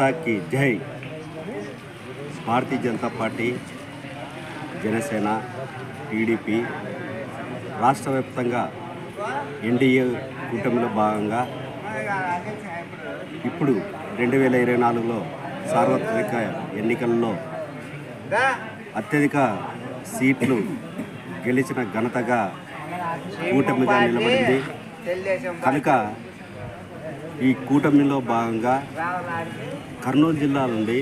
మాతాకి జై Bharatiya Janata party Janasena TDP రాష్ట్ర వ్యాప్తంగా ఎన్డీఏ కూటమిలో భాగంగా ఇప్పుడు రెండు వేల ఇరవై నాలుగులో సార్వత్రిక ఎన్నికల్లో అత్యధిక సీట్లు గెలిచిన ఘనతగా కూటమిగా నిలబడింది. కనుక ఈ కూటమిలో భాగంగా కర్నూలు జిల్లా నుండి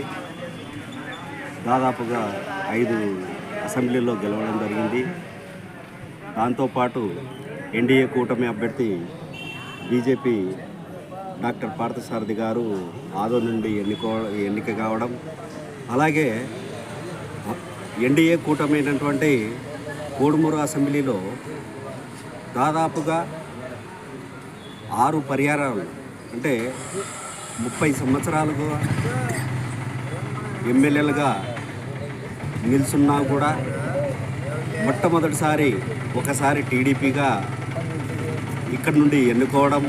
దాదాపుగా ఐదు అసెంబ్లీలో గెలవడం జరిగింది. దాంతోపాటు ఎన్డీఏ కూటమి అభ్యర్థి బీజేపీ డాక్టర్ పార్థసారథి గారు ఆదో నుండి ఎన్నుకో ఎన్నిక కావడం. అలాగే ఎన్డీఏ కూటమైనటువంటి కోడుమూరు అసెంబ్లీలో దాదాపుగా ఆరు పరిహారాలు అంటే ముప్పై సంవత్సరాలుగా ఎమ్మెల్యేలుగా నిల్చున్నా కూడా మొట్టమొదటిసారి ఒకసారి టీడీపీగా ఇక్కడి నుండి ఎన్నుకోవడం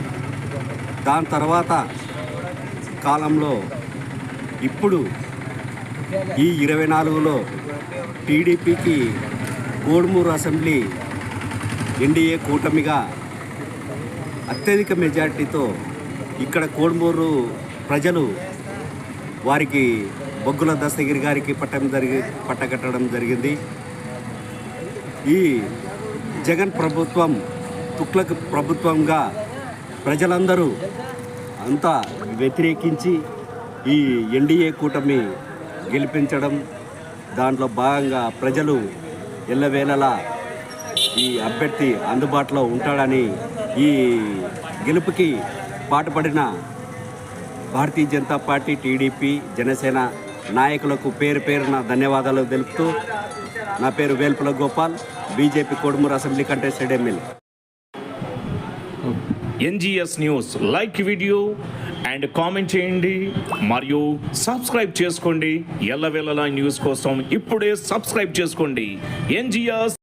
దాని తర్వాత కాలంలో ఇప్పుడు ఈ ఇరవై నాలుగులో టీడీపీకి కోడుమూరు అసెంబ్లీ ఎన్డీఏ కూటమిగా అత్యధిక మెజార్టీతో ఇక్కడ కోడుమూరు ప్రజలు వారికి బొగ్గుల దస్తగిరి గారికి పట్టం జరిగి పట్టకట్టడం జరిగింది. ఈ జగన్ ప్రభుత్వం తుక్లక్ ప్రభుత్వంగా ప్రజలందరూ అంతా వ్యతిరేకించి ఈ ఎన్డీఏ కూటమి గెలిపించడం దాంట్లో భాగంగా ప్రజలు ఎల్లవేళలా ఈ అభ్యర్థి అందుబాటులో ఉంటాడని ఈ గెలుపుకి పాటుపడిన భారతీయ జనతా పార్టీ టీడీపీ జనసేన నాయకులకు పేరు పేరున ధన్యవాదాలు తెలుపుతూ నా పేరు Velpula Gopal BJP Kodumuru assembly contested MLA. NGS news like video and comment చేయండి మరియు సబ్స్క్రైబ్ చేసుకోండి. ఎల్లవేళలా న్యూస్ కోసం ఇప్పుడే సబ్స్క్రైబ్ చేసుకోండి. ఎన్జిఎస్